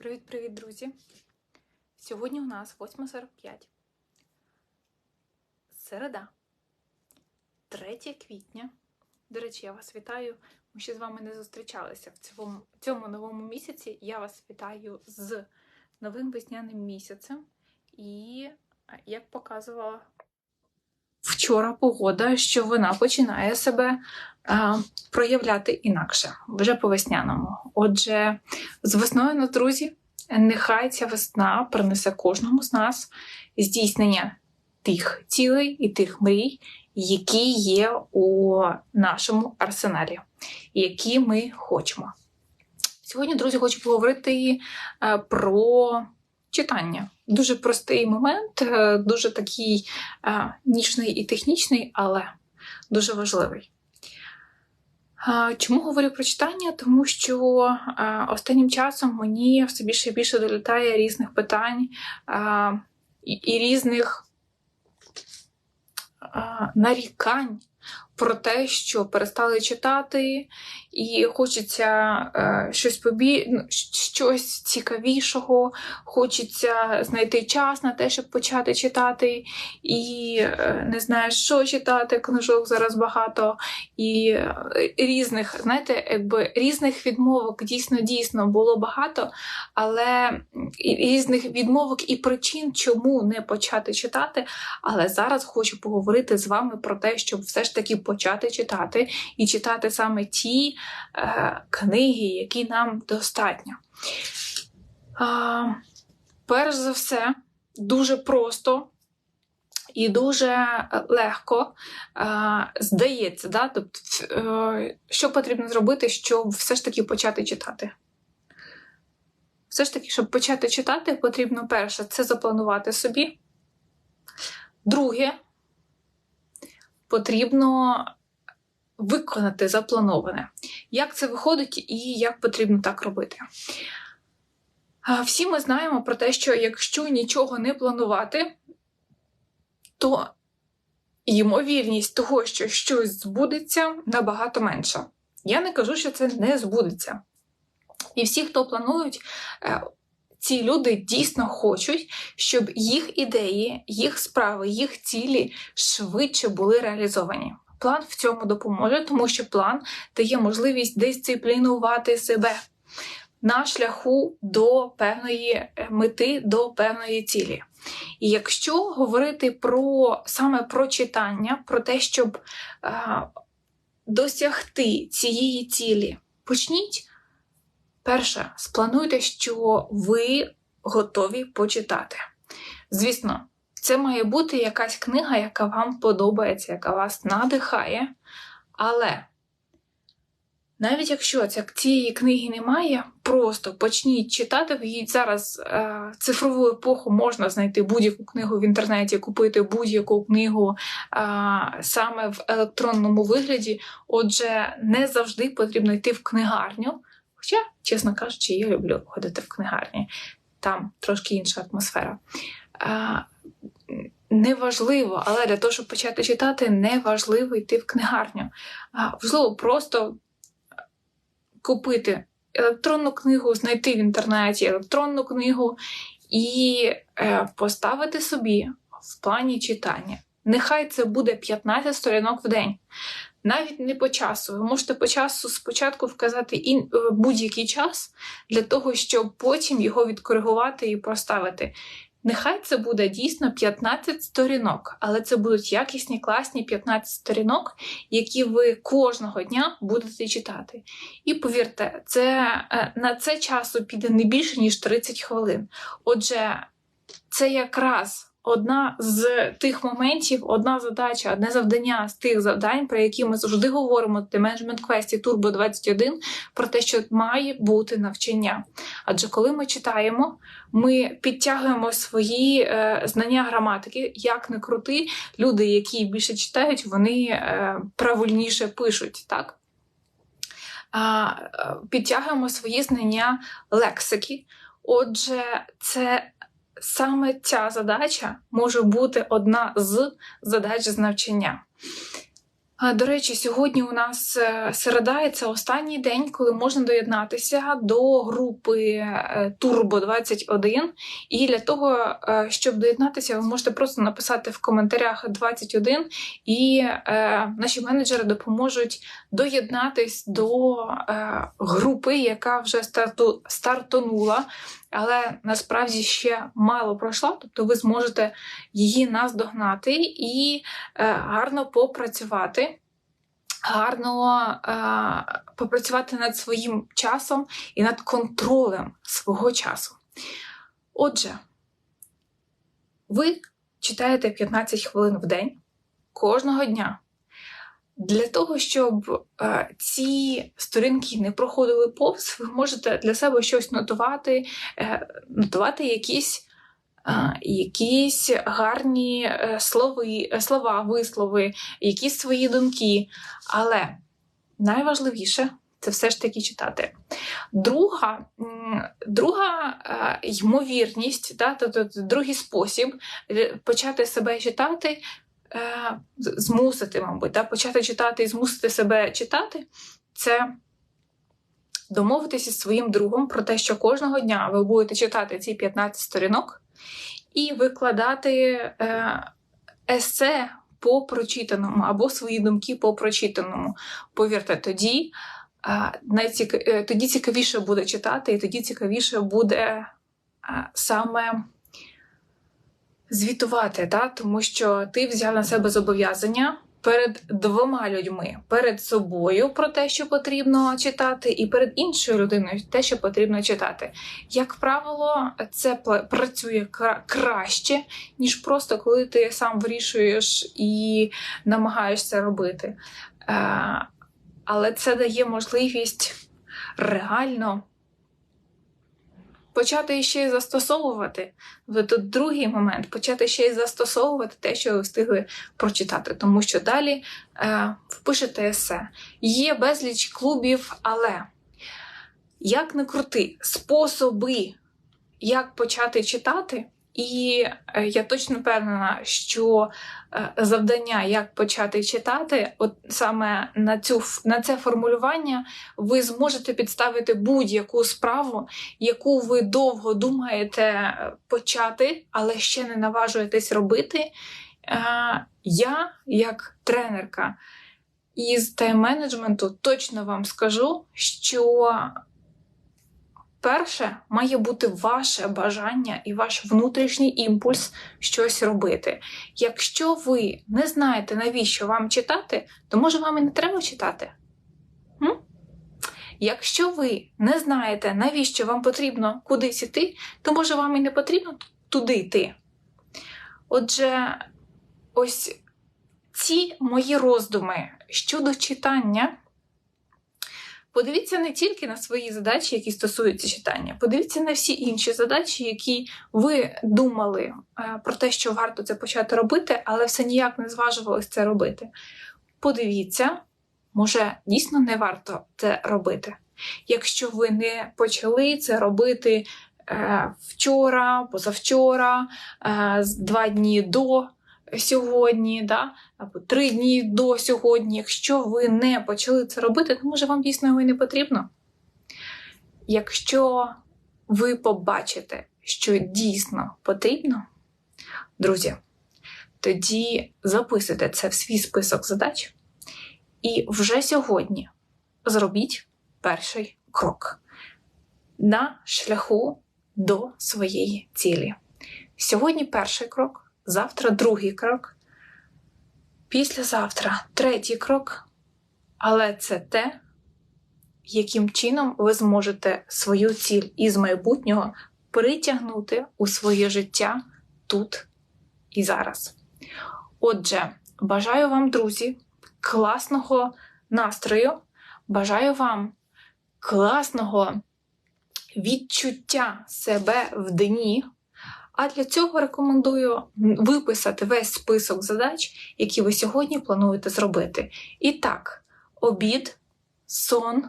Привіт-привіт, друзі! Сьогодні у нас 8.45. Середа, 3 квітня. До речі, я вас вітаю. Ми ще з вами не зустрічалися в цьому, цьому новому місяці. Я вас вітаю з новим весняним місяцем. І як показувала вчора погода, що вона починає себе а, проявляти інакше, вже по весняному. Отже, з весною на друзі, нехай ця весна принесе кожному з нас здійснення тих цілей і тих мрій, які є у нашому арсеналі, які ми хочемо. Сьогодні, друзі, хочу поговорити е, про читання. Дуже простий момент, е, дуже такий е, нічний і технічний, але дуже важливий. А, Чому говорю про читання? Тому що а, останнім часом мені все більше і більше долітає різних питань і, різних нарікань про те, що перестали читати, і хочеться е, щось побі... ну, щось цікавішого, хочеться знайти час на те, щоб почати читати, і е, не знаєш, що читати, книжок зараз багато, і е, різних, знаєте, якби різних відмовок дійсно дійсно було багато, але різних відмовок і причин, чому не почати читати. Але зараз хочу поговорити з вами про те, щоб все ж таки почати читати і читати саме ті е, книги, які нам достатньо. Перш за все, дуже просто. І дуже легко е, здається, да? тобто, е, що потрібно зробити, щоб все ж таки почати читати. Все ж таки, щоб почати читати, потрібно перше це запланувати собі. Друге, потрібно виконати заплановане. Як це виходить і як потрібно так робити? Всі ми знаємо про те, що якщо нічого не планувати, то ймовірність того, що щось збудеться, набагато менша. Я не кажу, що це не збудеться. І всі, хто планують, е, ці люди дійсно хочуть, щоб їх ідеї, їх справи, їх цілі швидше були реалізовані. План в цьому допоможе, тому що план дає можливість дисциплінувати себе на шляху до певної е, мети, до певної цілі. І якщо говорити про саме про читання, про те, щоб е, досягти цієї цілі, почніть. Перше, сплануйте, що ви готові почитати. Звісно, це має бути якась книга, яка вам подобається, яка вас надихає. Але навіть якщо цієї книги немає, просто почніть читати. В зараз е, цифрову епоху можна знайти будь-яку книгу в інтернеті, купити будь-яку книгу е, саме в електронному вигляді. Отже, не завжди потрібно йти в книгарню. Хоча, чесно кажучи, я люблю ходити в книгарні, там трошки інша атмосфера. А, Неважливо, але для того, щоб почати читати, неважливо йти в книгарню. Важливо просто купити електронну книгу, знайти в інтернеті електронну книгу і е, поставити собі в плані читання. Нехай це буде 15 сторінок в день навіть не по часу. Ви можете по часу спочатку вказати е, будь-який час для того, щоб потім його відкоригувати і поставити. Нехай це буде дійсно 15 сторінок, але це будуть якісні, класні 15 сторінок, які ви кожного дня будете читати. І повірте, це е, на це часу піде не більше, ніж 30 хвилин. Отже, це якраз одна з тих моментів, одна задача, одне завдання з тих завдань, про які ми завжди говоримо в Management Quest Turbo 21, про те, що має бути навчання. Адже коли ми читаємо, ми підтягуємо свої е, знання граматики, як не крути, люди, які більше читають, вони е, правильніше пишуть. так? Е, Підтягуємо свої знання лексики. Отже, це саме ця задача може бути одна з задач з навчання. До речі, сьогодні у нас е, середа і це останній день, коли можна доєднатися до групи е, Turbo 21. І для того, е, щоб доєднатися, ви можете просто написати в коментарях 21, і наші менеджери допоможуть доєднатись до групи, яка вже старту, стартонула. Але насправді ще мало пройшла, тобто ви зможете її наздогнати і гарно попрацювати гарно е, попрацювати над своїм часом і над контролем свого часу. Отже, ви читаєте 15 хвилин в день кожного дня. Для того, щоб е, ці сторінки не проходили повз, ви можете для себе щось нотувати, е, нотувати якісь якісь гарні е, слови, е, слова, вислови, якісь свої думки. Але найважливіше це все ж таки читати. Друга друга е, ймовірність, да, тобто другий спосіб почати себе читати. Змусити, мабуть, да, почати читати і змусити себе читати, це домовитися зі своїм другом про те, що кожного дня ви будете читати ці 15 сторінок, і викладати е, есе по прочитаному або свої думки по прочитаному. Повірте, тоді е. Е, тоді цікавіше буде читати, і тоді цікавіше буде е, саме звітувати, да? тому що ти взяв на себе зобов'язання перед двома людьми, перед собою про те, що потрібно читати, і перед іншою людиною те, що потрібно читати. Як правило, це працює краще, ніж просто коли ти сам вирішуєш і намагаєшся робити. Е, але це дає можливість реально почати ще й застосовувати. Тут другий момент почати ще й застосовувати те, що ви встигли прочитати, тому що далі е, впишете есе. Є безліч клубів, але як не крути, способи, як почати читати. І е, я точно впевнена, що е, завдання, як почати читати, от саме на цю на це формулювання, ви зможете підставити будь-яку справу, яку ви довго думаєте е, почати, але ще не наважуєтесь робити. Я, як тренерка із тайм-менеджменту, точно вам скажу, що Перше має бути ваше бажання і ваш внутрішній імпульс щось робити. Якщо ви не знаєте, навіщо вам читати, то може вам і не треба читати. М? Якщо ви не знаєте, навіщо вам потрібно кудись іти, то може вам і не потрібно туди йти. Отже, ось ці мої роздуми щодо читання. Подивіться не тільки на свої задачі, які стосуються читання, подивіться на всі інші задачі, які ви думали е, про те, що варто це почати робити, але все ніяк не зважувалось це робити. Подивіться, може, дійсно не варто це робити. Якщо ви не почали це робити е, вчора, позавчора, е, два дні до сьогодні, да, або три дні до сьогодні. Якщо ви не почали це робити, то може вам дійсно його і не потрібно. Якщо ви побачите, що дійсно потрібно, друзі, тоді записуйте це в свій список задач. І вже сьогодні зробіть перший крок на шляху до своєї цілі. Сьогодні перший крок завтра другий крок, післязавтра третій крок, але це те, яким чином ви зможете свою ціль із майбутнього притягнути у своє життя тут і зараз. Отже, бажаю вам, друзі, класного настрою, бажаю вам класного відчуття себе в дні. А для цього рекомендую виписати весь список задач, які ви сьогодні плануєте зробити. І так, обід, сон,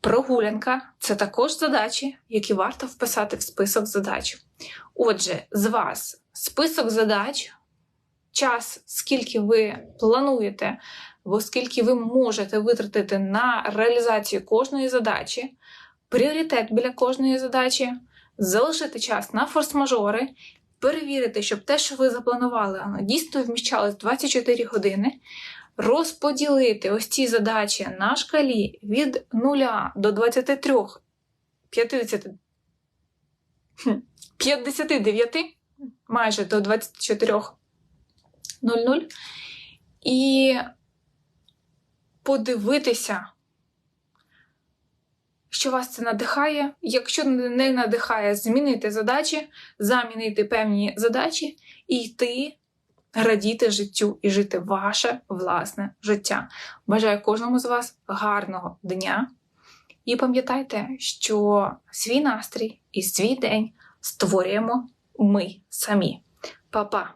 прогулянка це також задачі, які варто вписати в список задач. Отже, з вас список задач, час, скільки ви плануєте оскільки ви можете витратити на реалізацію кожної задачі, пріоритет біля кожної задачі, залишити час на форс-мажори, перевірити, щоб те, що ви запланували, воно дійсно вміщалось 24 години, розподілити ось ці задачі на шкалі від 0 до 23, 50, 59, майже до 24.00, і подивитися, що вас це надихає. Якщо не надихає, змінити задачі, замінити певні задачі і йти радіти життю і жити ваше власне життя. Бажаю кожному з вас гарного дня. І пам'ятайте, що свій настрій і свій день створюємо ми самі. Па-па!